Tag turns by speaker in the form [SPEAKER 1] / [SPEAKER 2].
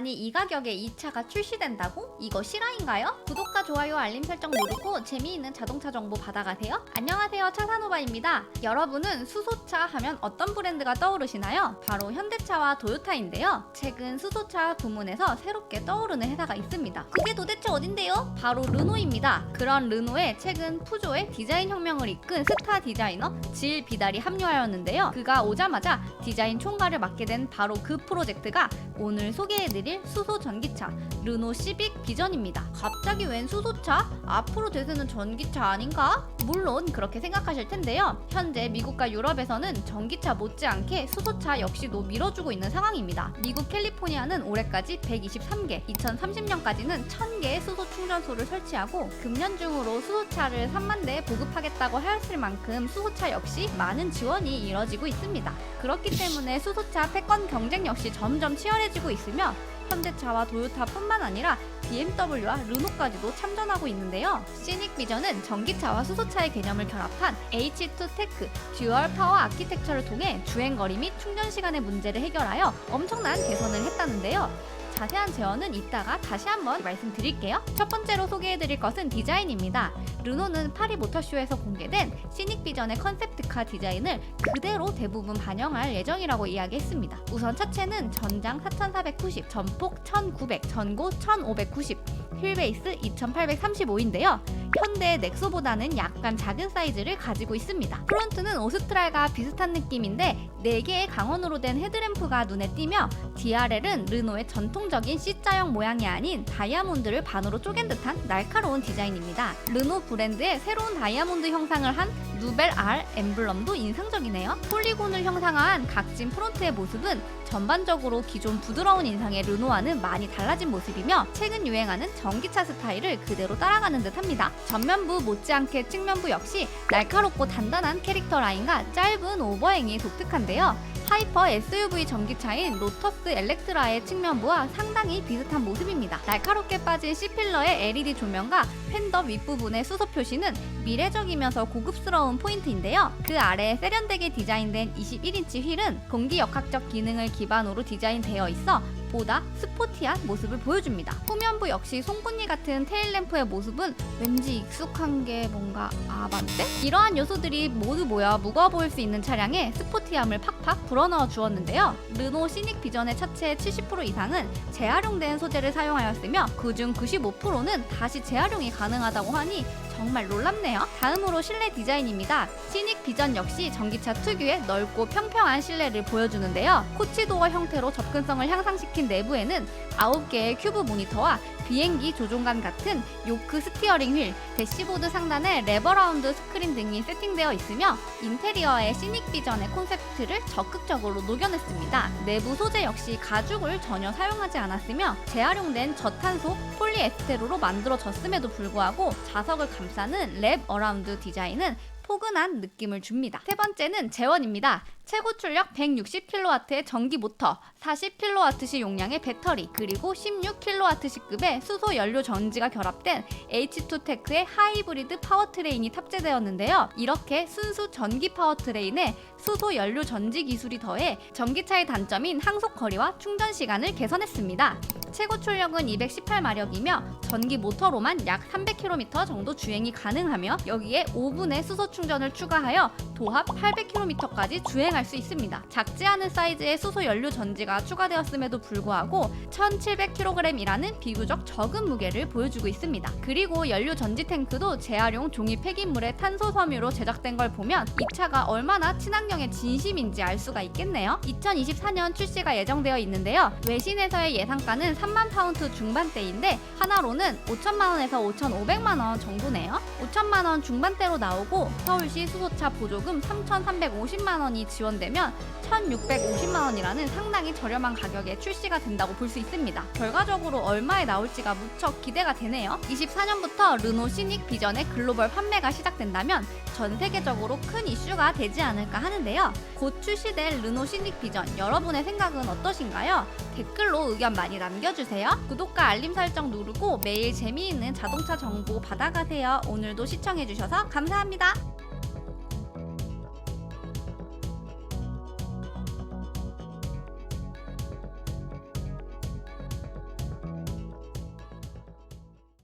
[SPEAKER 1] 아니 이 가격에 이 차가 출시된다고? 이거 실화인가요? 구독과 좋아요 알림 설정 누르고 재미있는 자동차 정보 받아가세요. 안녕하세요 차산오바입니다. 여러분은 수소차 하면 어떤 브랜드가 떠오르시나요? 바로 현대차와 도요타인데요. 최근 수소차 부문에서 새롭게 떠오르는 회사가 있습니다. 그게 도대체 어딘데요? 바로 르노입니다. 그런 르노에 최근 푸조의 디자인 혁명을 이끈 스타 디자이너 질 비달이 합류하였는데요. 그가 오자마자 디자인 총괄을 맡게 된 바로 그 프로젝트가 오늘 소개해드릴 수소 전기차 르노 시빅 비전입니다. 갑자기 웬 수소차? 앞으로 대세는 전기차 아닌가? 물론 그렇게 생각하실 텐데요. 현재 미국과 유럽에서는 전기차 못지않게 수소차 역시도 밀어주고 있는 상황입니다. 미국 캘리포니아는 올해까지 123개, 2030년까지는 1000개의 수소 충전소를 설치하고 금년 중으로 수소차를 3만 대 보급하겠다고 하였을 만큼 수소차 역시 많은 지원이 이뤄지고 있습니다. 그렇기 때문에 수소차 패권 경쟁 역시 점점 치열해지고 있으며 현대차와 도요타뿐만 아니라 BMW와 르노까지도 참전하고 있는데요. 시닉 비전은 전기차와 수소차의 개념을 결합한 H2 테크 듀얼 파워 아키텍처를 통해 주행 거리 및 충전 시간의 문제를 해결하여 엄청난 개선을 했다는데요. 자세한 제어는 이따가 다시 한번 말씀드릴게요. 첫 번째로 소개해드릴 것은 디자인입니다. 르노는 파리 모터쇼에서 공개된 시닉 비전의 컨셉트카 디자인을 그대로 대부분 반영할 예정이라고 이야기했습니다. 우선 차체는 전장 4490, 전폭 1900, 전고 1590, 휠베이스 2835인데요. 현대 넥소보다는 약간 작은 사이즈를 가지고 있습니다. 프론트는 오스트랄과 비슷한 느낌인데 4개의 강원으로 된 헤드램프가 눈에 띄며 DRL은 르노의 전통적인 C자형 모양이 아닌 다이아몬드를 반으로 쪼갠 듯한 날카로운 디자인입니다. 르노 브랜드의 새로운 다이아몬드 형상을 한 누벨 R 엠블럼도 인상적이네요. 폴리곤을 형상화한 각진 프론트의 모습은 전반적으로 기존 부드러운 인상의 르노와는 많이 달라진 모습이며 최근 유행하는 전기차 스타일을 그대로 따라가는 듯합니다. 전면부 못지않게 측면부 역시 날카롭고 단단한 캐릭터 라인과 짧은 오버행이 독특한데요. 하이퍼 SUV 전기차인 로터스 엘렉트라의 측면부와 상당히 비슷한 모습입니다. 날카롭게 빠진 C필러의 LED 조명과 팬더 윗부분의 수소 표시는 미래적이면서 고급스러운 포인트인데요. 그 아래 세련되게 디자인된 21인치 휠은 공기역학적 기능을 기반으로 디자인되어 있어 보다 스포티한 모습을 보여줍니다. 후면부 역시 송곳니 같은 테일램프의 모습은 왠지 익숙한 게 뭔가 아반떼? 이러한 요소들이 모두 모여 무거워 보일 수 있는 차량에 스포티함을 팍팍 불어넣어 주었는데요. 르노 시닉 비전의 차체의 70% 이상은 재활용된 소재를 사용하였으며 그중 95%는 다시 재활용이 가능하다고 하니 정말 놀랍네요. 다음으로 실내 디자인입니다. 시닉 비전 역시 전기차 특유의 넓고 평평한 실내를 보여주는데요. 코치도어 형태로 접근성을 향상시킨 내부에는 9개의 큐브 모니터와 비행기 조종관 같은 요크 스티어링 휠, 대시보드 상단에 레버라운드 스크린 등이 세팅되어 있으며 인테리어의 시닉 비전의 콘셉트를 적극적으로 녹여냈습니다. 내부 소재 역시 가죽을 전혀 사용하지 않았으며 재활용된 저탄소 폴리에스테로로 만들어졌음에도 불구하고 자석을 감싸는 랩 어라운드 디자인은 포근한 느낌을 줍니다. 세 번째는 제원입니다. 최고 출력 160kW의 전기 모터, 40kWh 용량의 배터리, 그리고 16kWh급의 수소 연료 전지가 결합된 H2 테크의 하이브리드 파워트레인이 탑재되었는데요. 이렇게 순수 전기 파워트레인에 수소 연료 전지 기술이 더해 전기차의 단점인 항속 거리와 충전 시간을 개선했습니다. 최고 출력은 218마력이며 전기 모터로만 약 300km 정도 주행이 가능하며 여기에 5분의 수소 충 전을 추가하여 도합 800km까지 주행할 수 있습니다. 작지 않은 사이즈의 수소 연료 전지가 추가되었음에도 불구하고 1700kg이라는 비교적 적은 무게를 보여주고 있습니다. 그리고 연료 전지 탱크도 재활용 종이 폐기물의 탄소 섬유로 제작된 걸 보면 이 차가 얼마나 친환경에 진심인지 알 수가 있겠네요. 2024년 출시가 예정되어 있는데요. 외신에서의 예상가는 3만 파운드 중반대인데 하나로는 5천만 원에서 5,500만 원 정도네요. 5천만 원 중반대로 나오고 서울시 수소차 보조금 3,350만 원이 지원되면 1,650만 원이라는 상당히 저렴한 가격에 출시가 된다고 볼 수 있습니다. 결과적으로 얼마에 나올지가 무척 기대가 되네요. 24년부터 르노 시닉 비전의 글로벌 판매가 시작된다면 전 세계적으로 큰 이슈가 되지 않을까 하는데요. 곧 출시될 르노 시닉 비전 여러분의 생각은 어떠신가요? 댓글로 의견 많이 남겨주세요. 구독과 알림 설정 누르고 매일 재미있는 자동차 정보 받아가세요. 오늘도 시청해주셔서 감사합니다.